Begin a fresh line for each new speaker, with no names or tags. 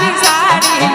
বিচারি